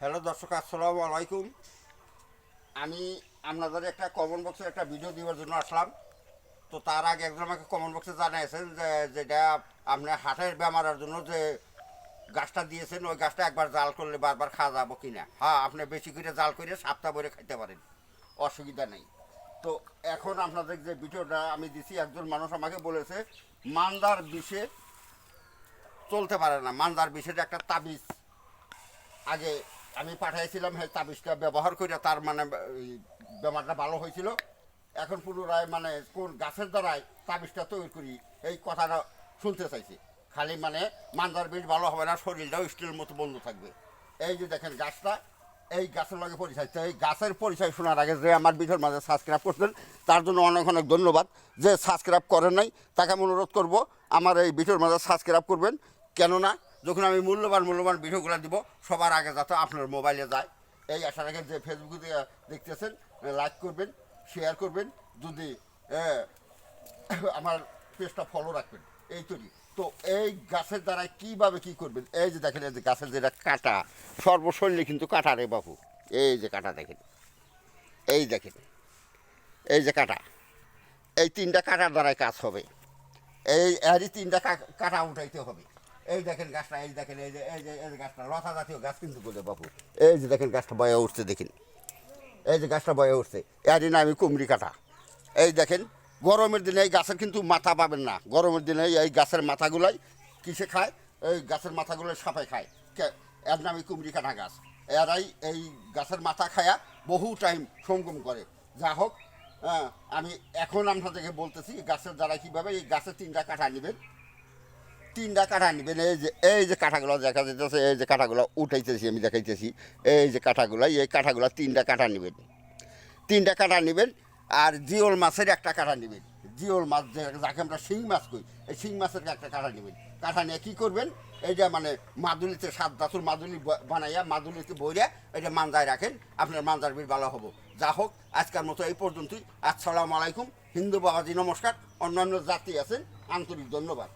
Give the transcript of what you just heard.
Hello দর্শক, আসসালামু আলাইকুম। আমি আপনাদের একটা কমন বক্সের একটা ভিডিও দেওয়ার জন্য আসলাম। তো তার আগে একজন আমাকে কমন বক্সে জানিয়েছেন যে, যেটা আপনি হাটের বেমারের জন্য যে গাছটা দিয়েছেন, ওই গাছটা একবার জাল করলে বারবার খাওয়া যাব কিনা? হ্যাঁ আপনি বেশি করে জাল করে সাপ্তাহ ভরে খাইতে পারেন। অসুবিধা নেই। তো এখন আপনাদের যে ভিডিওটা আমি দিছি, একজন মানুষ আমাকে বলেছে, মান্দার বিষে চলতে পারে না। মান্দার বিষের একটা তাবিজ আগে আমি পাঠাইছিলাম সেই তাবিজটা ব্যবহার করে তার মানে বেমারটা ভালো হয়েছিল এখন পুনরায় মানে কোন গাছের দ্বারাই তাবিজটা তৈরি করি, এই কথাটা শুনতে চাইছি। খালি মানে মান্দার বীজ ভালো হবে না, শরীরটাও স্টিলের মতো বন্ধ থাকবে। এই যে দেখেন গাছটা, এই গাছের লগে পরিচয়। তো এই গাছের পরিচয় শোনার আগে যে আমার ভিডিওর মাঝে সাবস্ক্রাইব করছেন, তার জন্য অনেক অনেক ধন্যবাদ। যে সাবস্ক্রাইব করেন নাই, তাকে আমি অনুরোধ করব, আমার এই ভিডিওর মাঝে সাবস্ক্রাইব করবেন। কেননা যখন আমি মূল্যবান মূল্যবান ভিডিওগুলো দিব, সবার আগে যাতে আপনার মোবাইলে যায়। এই আশা রাখেন যে ফেসবুকে দেখতেছেন লাইক করবেন শেয়ার করবেন, যদি আমার পেজটা ফলো রাখবেন। এই তৈরি তো এই গাছের দ্বারা কীভাবে কি করবেন? এই যে দেখেন, এই যে গাছের যেটা কাটা, সর্বশৈলী কিন্তু কাঁটা রে বাবু এই যে কাঁটা দেখেন, এই দেখেন, এই যে কাঁটা, এই তিনটা কাঁটার দ্বারাই কাজ হবে। এই, এরই তিনটা কাটা উঠাইতে হবে। এই দেখেন গাছটা, এই দেখেন, এই যে এই যে, এই গাছটা লতা জাতীয় গাছ কিন্তু বলে বাবু এই যে দেখেন গাছটা বয়ে উঠছে, দেখেন। এই যে গাছটা বয়ে উঠছে এরই আমি কুমড়ি কাটা। এই দেখেন, গরমের দিনে এই গাছের কিন্তু মাথা পাবেন না। গরমের দিনে এই গাছের মাথাগুলাই কিসে খায়? এই গাছের মাথাগুলো সাপে খায়। এর নামই কুমড়ি কাটা গাছ। এরাই এই গাছের মাথা খায়া বহু টাইম সঙ্গম করে। যা হোক আমি এখন আপনাদেরকে বলতেছি, গাছের দ্বারা কীভাবে এই গাছের তিনটা কাঠা নেবেন। তিনটা কাঠা নেবেন। এই যে এই যে কাঠাগুলো দেখা যাইতেছে, এই যে কাঠাগুলো উঠাইতেছি, আমি দেখাইতেছি। এই যে কাঠাগুলো এই কাঠাগুলো তিনটা কাঠা নেবেন। তিনটা কাঠা নেবেন আর জিওল মাছের একটা কাঠা নেবেন। জিওল মাছ যাকে আমরা শিং মাছ কই, এই শিং মাছের একটা কাঠা নেবেন। কাঠা নিয়ে কী করবেন? এইটা মানে মাদুলিতে সাত দাতুর মাদুলি বানাইয়া মাদুলিতে বইয়া এটা মান্দায় রাখেন, আপনার মান্দার বীর ভালো হব। যা হোক, আজকের মতো এই পর্যন্তই। আসসালামু আলাইকুম। হিন্দু বাবাজি, নমস্কার। অন্যান্য জাতি আছেন, আন্তরিক ধন্যবাদ।